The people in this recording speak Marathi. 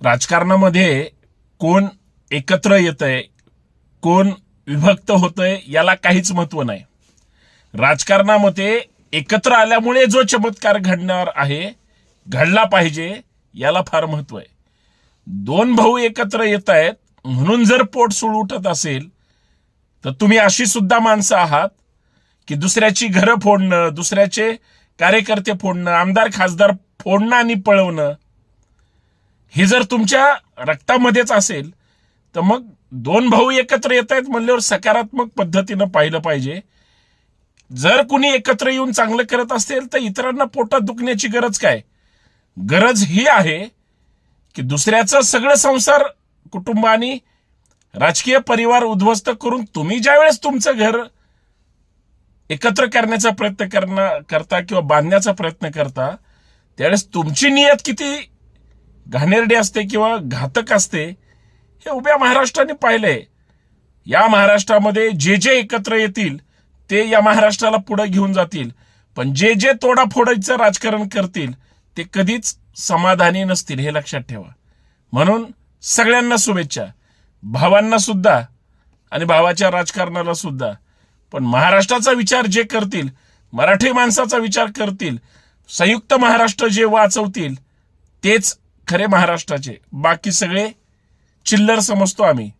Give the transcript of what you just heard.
राजकारणामध्ये कोण एकत्र येतंय कोण विभक्त होतंय याला काहीच महत्त्व नाही. राजकारणामध्ये एकत्र आल्यामुळे जो चमत्कार घडणार आहे घडला पाहिजे याला फार महत्त्व आहे. दोन भाऊ एकत्र येत आहेत म्हणून जर पोट सुळ उठत असेल तर तुम्ही अशी सुद्धा माणसं आहात की दुसऱ्याची घरं फोडणं दुसऱ्याचे कार्यकर्ते फोडणं आमदार खासदार फोडणं आणि पळवणं हे जर तुमच्या रक्तामध्येच असेल तर मग दोन भाऊ एकत्र येत आहेत म्हणल्यावर सकारात्मक पद्धतीनं पाहिलं पाहिजे. जर कुणी एकत्र येऊन चांगलं करत असेल तर इतरांना पोटात दुखण्याची गरज काय? गरज ही आहे की दुसऱ्याचं सगळं संसार कुटुंब आणि राजकीय परिवार उद्ध्वस्त करून तुम्ही ज्यावेळेस तुमचं घर एकत्र करण्याचा प्रयत्न करणं करता किंवा बांधण्याचा प्रयत्न करता त्यावेळेस तुमची नियत किती घाणेरडी असते किंवा घातक असते हे उभ्या महाराष्ट्राने पाहिलंय. या महाराष्ट्रामध्ये जे जे एकत्र येतील ते या महाराष्ट्राला पुढे घेऊन जातील. पण जे जे तोडाफोडाचं राजकारण करतील ते कधीच समाधानी नसतील हे लक्षात ठेवा. म्हणून सगळ्यांना शुभेच्छा. भावांना सुद्धा आणि भावाच्या राजकारणाला सुद्धा. पण महाराष्ट्राचा विचार जे करतील मराठी माणसाचा विचार करतील संयुक्त महाराष्ट्र जे वाचवतील तेच खरे महाराष्ट्राचे. बाकी सगळे चिल्लर समजतो आम्ही.